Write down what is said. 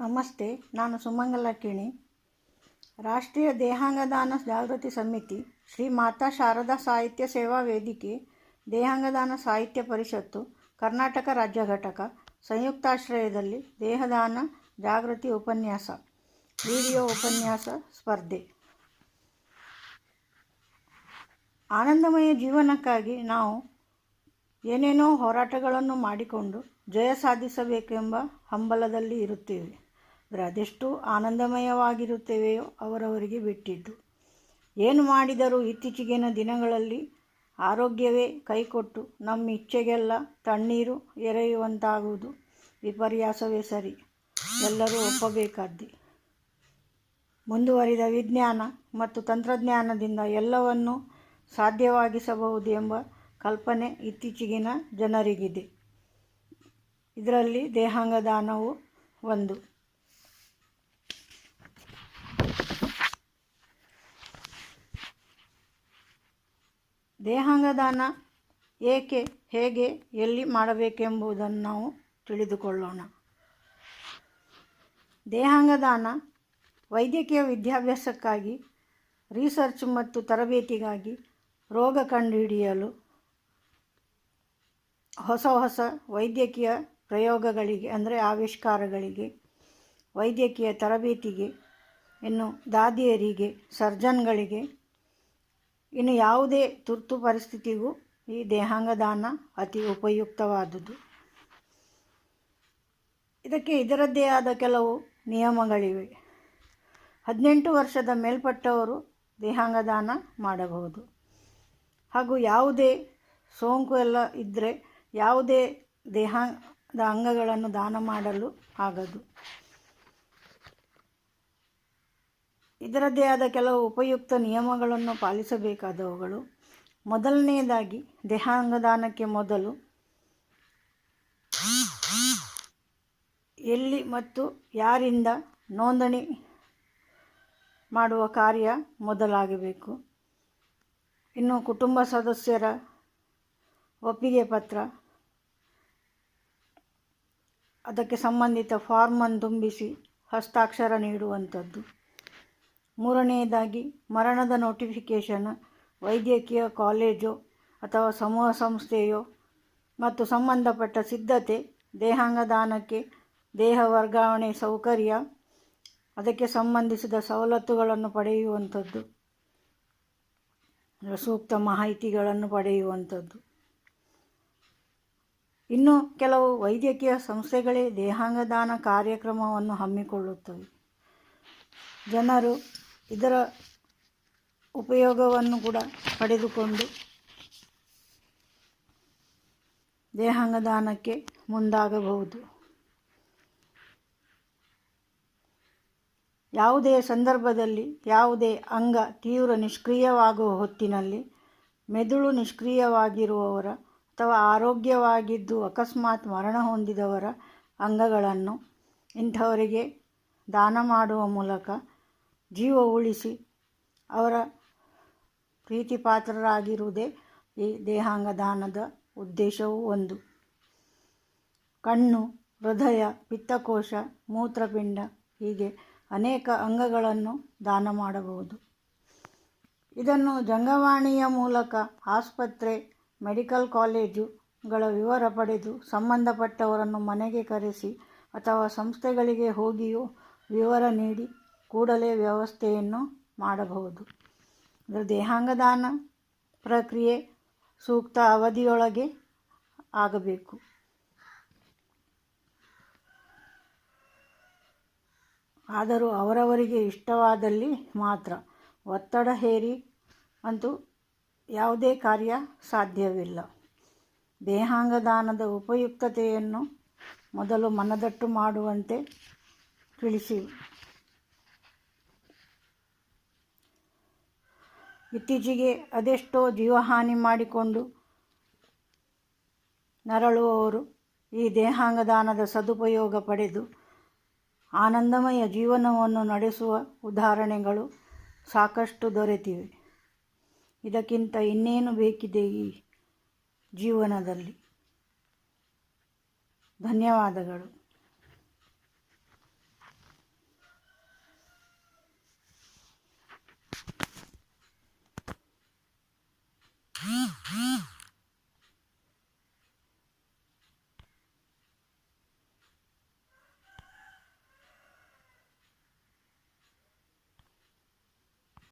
ನಮಸ್ತೆ, ನಾನು ಸುಮಂಗಲ ಕಿಣಿ. ರಾಷ್ಟ್ರೀಯ ದೇಹಾಂಗದಾನ ಜಾಗೃತಿ ಸಮಿತಿ, ಶ್ರೀ ಮಾತಾ ಶಾರದಾ ಸಾಹಿತ್ಯ ಸೇವಾ ವೇದಿಕೆ, ದೇಹಾಂಗದಾನ ಸಾಹಿತ್ಯ ಪರಿಷತ್ತು, ಕರ್ನಾಟಕ ರಾಜ್ಯ ಘಟಕ, ಸಂಯುಕ್ತಾಶ್ರಯದಲ್ಲಿ ದೇಹದಾನ ಜಾಗೃತಿ ಉಪನ್ಯಾಸ, ವಿಡಿಯೋ ಉಪನ್ಯಾಸ ಸ್ಪರ್ಧೆ. ಆನಂದಮಯ ಜೀವನಕ್ಕಾಗಿ ನಾವು ಏನೇನೋ ಹೋರಾಟಗಳನ್ನು ಮಾಡಿಕೊಂಡು ಜಯ ಸಾಧಿಸಬೇಕೆಂಬ ಹಂಬಲದಲ್ಲಿ ಇರುತ್ತೇವೆ. ಅದೆಷ್ಟು ಆನಂದಮಯವಾಗಿರುತ್ತವೆಯೋ ಅವರವರಿಗೆ ಬಿಟ್ಟಿದ್ದು. ಏನು ಮಾಡಿದರೂ ಇತ್ತೀಚೆಗಿನ ದಿನಗಳಲ್ಲಿ ಆರೋಗ್ಯವೇ ಕೈಕೊಟ್ಟು ನಮ್ಮ ಇಚ್ಛೆಗೆಲ್ಲ ತಣ್ಣೀರು ಎರೆಯುವಂತಾಗುವುದು ವಿಪರ್ಯಾಸವೇ ಸರಿ. ಎಲ್ಲರೂ ಒಪ್ಪಬೇಕಾದ್ದಿ. ಮುಂದುವರಿದ ವಿಜ್ಞಾನ ಮತ್ತು ತಂತ್ರಜ್ಞಾನದಿಂದ ಎಲ್ಲವನ್ನೂ ಸಾಧ್ಯವಾಗಿಸಬಹುದು ಎಂಬ ಕಲ್ಪನೆ ಇತ್ತೀಚೆಗಿನ ಜನರಿಗಿದೆ. ಇದರಲ್ಲಿ ದೇಹಾಂಗದಾನವು ಒಂದು. ದೇಹಾಂಗ ದಾನ ಏಕೆ, ಹೇಗೆ, ಎಲ್ಲಿ ಮಾಡಬೇಕೆಂಬುದನ್ನು ನಾವು ತಿಳಿದುಕೊಳ್ಳೋಣ. ದೇಹಾಂಗದಾನ ವೈದ್ಯಕೀಯ ವಿದ್ಯಾಭ್ಯಾಸಕ್ಕಾಗಿ ರಿಸರ್ಚ್ ಮತ್ತು ತರಬೇತಿಗಾಗಿ ರೋಗ ಕಂಡುಹಿಡಿಯಲು ಹೊಸ ಹೊಸ ವೈದ್ಯಕೀಯ ಪ್ರಯೋಗಗಳಿಗೆ, ಅಂದರೆ ಆವಿಷ್ಕಾರಗಳಿಗೆ, ವೈದ್ಯಕೀಯ ತರಬೇತಿಗೆ, ಇನ್ನು ದಾದಿಯರಿಗೆ ಸರ್ಜನ್ಗಳಿಗೆ ಇನ್ನು ಯಾವುದೇ ತುರ್ತು ಪರಿಸ್ಥಿತಿಗೂ ಈ ದೇಹಾಂಗದಾನ ಅತಿ ಉಪಯುಕ್ತವಾದುದು. ಇದಕ್ಕೆ ಇದರದ್ದೇ ಆದ ಕೆಲವು ನಿಯಮಗಳಿವೆ. ಹದಿನೆಂಟು ವರ್ಷದ ಮೇಲ್ಪಟ್ಟವರು ದೇಹಾಂಗದಾನ ಮಾಡಬಹುದು. ಹಾಗೂ ಯಾವುದೇ ಸೋಂಕು ಎಲ್ಲ ಇದ್ದರೆ ಯಾವುದೇ ದೇಹದ ಅಂಗಗಳನ್ನು ದಾನ ಮಾಡಲು ಆಗದು. ಇದರದ್ದೇ ಆದ ಕೆಲವು ಉಪಯುಕ್ತ ನಿಯಮಗಳನ್ನು ಪಾಲಿಸಬೇಕಾದವುಗಳು. ಮೊದಲನೆಯದಾಗಿ, ದೇಹಾಂಗದಾನಕ್ಕೆ ಮೊದಲು ಎಲ್ಲಿ ಮತ್ತು ಯಾರಿಂದ ನೋಂದಣಿ ಮಾಡುವ ಕಾರ್ಯ ಮೊದಲಾಗಬೇಕು. ಇನ್ನು ಕುಟುಂಬ ಸದಸ್ಯರ ಒಪ್ಪಿಗೆ ಪತ್ರ, ಅದಕ್ಕೆ ಸಂಬಂಧಿತ ಫಾರ್ಮನ್ನು ತುಂಬಿಸಿ ಹಸ್ತಾಕ್ಷರ ನೀಡುವಂಥದ್ದು. ಮೂರನೆಯದಾಗಿ ಮರಣದ ನೋಟಿಫಿಕೇಷನ್ ವೈದ್ಯಕೀಯ ಕಾಲೇಜು ಅಥವಾ ಸಮೂಹ ಸಂಸ್ಥೆಯೋ ಮತ್ತು ಸಂಬಂಧಪಟ್ಟ ಸಿದ್ಧತೆ, ದೇಹಾಂಗದಾನಕ್ಕೆ ದೇಹ ವರ್ಗಾವಣೆ ಸೌಕರ್ಯ, ಅದಕ್ಕೆ ಸಂಬಂಧಿಸಿದ ಸವಲತ್ತುಗಳನ್ನು ಪಡೆಯುವಂಥದ್ದು, ಸೂಕ್ತ ಮಾಹಿತಿಗಳನ್ನು ಪಡೆಯುವಂಥದ್ದು. ಇನ್ನು ಕೆಲವು ವೈದ್ಯಕೀಯ ಸಂಸ್ಥೆಗಳೇ ದೇಹಾಂಗದಾನ ಕಾರ್ಯಕ್ರಮವನ್ನು ಹಮ್ಮಿಕೊಳ್ಳುತ್ತವೆ. ಜನರು ಇದರ ಉಪಯೋಗವನ್ನು ಕೂಡ ಪಡೆದುಕೊಂಡು ದೇಹಾಂಗದಾನಕ್ಕೆ ಮುಂದಾಗಬಹುದು. ಯಾವುದೇ ಸಂದರ್ಭದಲ್ಲಿ ಯಾವುದೇ ಅಂಗ ತೀವ್ರ ನಿಷ್ಕ್ರಿಯವಾಗುವ ಹೊತ್ತಿನಲ್ಲಿ ಮೆದುಳು ನಿಷ್ಕ್ರಿಯವಾಗಿರುವವರ ಅಥವಾ ಆರೋಗ್ಯವಾಗಿದ್ದು ಅಕಸ್ಮಾತ್ ಮರಣ ಹೊಂದಿದವರ ಅಂಗಗಳನ್ನು ಇಂಥವರಿಗೆ ದಾನ ಮಾಡುವ ಮೂಲಕ ಜೀವ ಉಳಿಸಿ ಅವರ ಪ್ರೀತಿಪಾತ್ರರಾಗಿರುವುದೇ ಈ ದೇಹಾಂಗ ದಾನದ ಉದ್ದೇಶವೂ ಒಂದು. ಕಣ್ಣು, ಹೃದಯ, ಪಿತ್ತಕೋಶ, ಮೂತ್ರಪಿಂಡ ಹೀಗೆ ಅನೇಕ ಅಂಗಗಳನ್ನು ದಾನ ಮಾಡಬಹುದು. ಇದನ್ನು ಜಂಗವಾಣಿಯ ಮೂಲಕ ಆಸ್ಪತ್ರೆ, ಮೆಡಿಕಲ್ ಕಾಲೇಜುಗಳ ವಿವರ ಪಡೆದು ಸಂಬಂಧಪಟ್ಟವರನ್ನು ಮನೆಗೆ ಕರೆಸಿ ಅಥವಾ ಸಂಸ್ಥೆಗಳಿಗೆ ಹೋಗಿಯೂ ವಿವರ ನೀಡಿ ಕೂಡಲೇ ವ್ಯವಸ್ಥೆಯನ್ನು ಮಾಡಬಹುದು. ದೇಹಾಂಗದಾನ ಪ್ರಕ್ರಿಯೆ ಸೂಕ್ತ ಅವಧಿಯೊಳಗೆ ಆಗಬೇಕು. ಆದರೂ ಅವರವರಿಗೆ ಇಷ್ಟವಾದಲ್ಲಿ ಮಾತ್ರ. ಒತ್ತಡ ಹೇರಿ ಅಂತೂ ಯಾವುದೇ ಕಾರ್ಯ ಸಾಧ್ಯವಿಲ್ಲ. ದೇಹಾಂಗದಾನದ ಉಪಯುಕ್ತತೆಯನ್ನು ಮೊದಲು ಮನದಟ್ಟು ಮಾಡುವಂತೆ ತಿಳಿಸಿ. ಇತ್ತೀಚೆಗೆ ಅದೆಷ್ಟೋ ಜೀವಹಾನಿ ಮಾಡಿಕೊಂಡು ನರಳುವವರು ಈ ದೇಹಾಂಗದಾನದ ಸದುಪಯೋಗ ಪಡೆದು ಆನಂದಮಯ ಜೀವನವನ್ನು ನಡೆಸುವ ಉದಾಹರಣೆಗಳು ಸಾಕಷ್ಟು ದೊರೆತಿವೆ. ಇದಕ್ಕಿಂತ ಇನ್ನೇನು ಬೇಕಿದೆ ಈ ಜೀವನದಲ್ಲಿ? ಧನ್ಯವಾದಗಳು.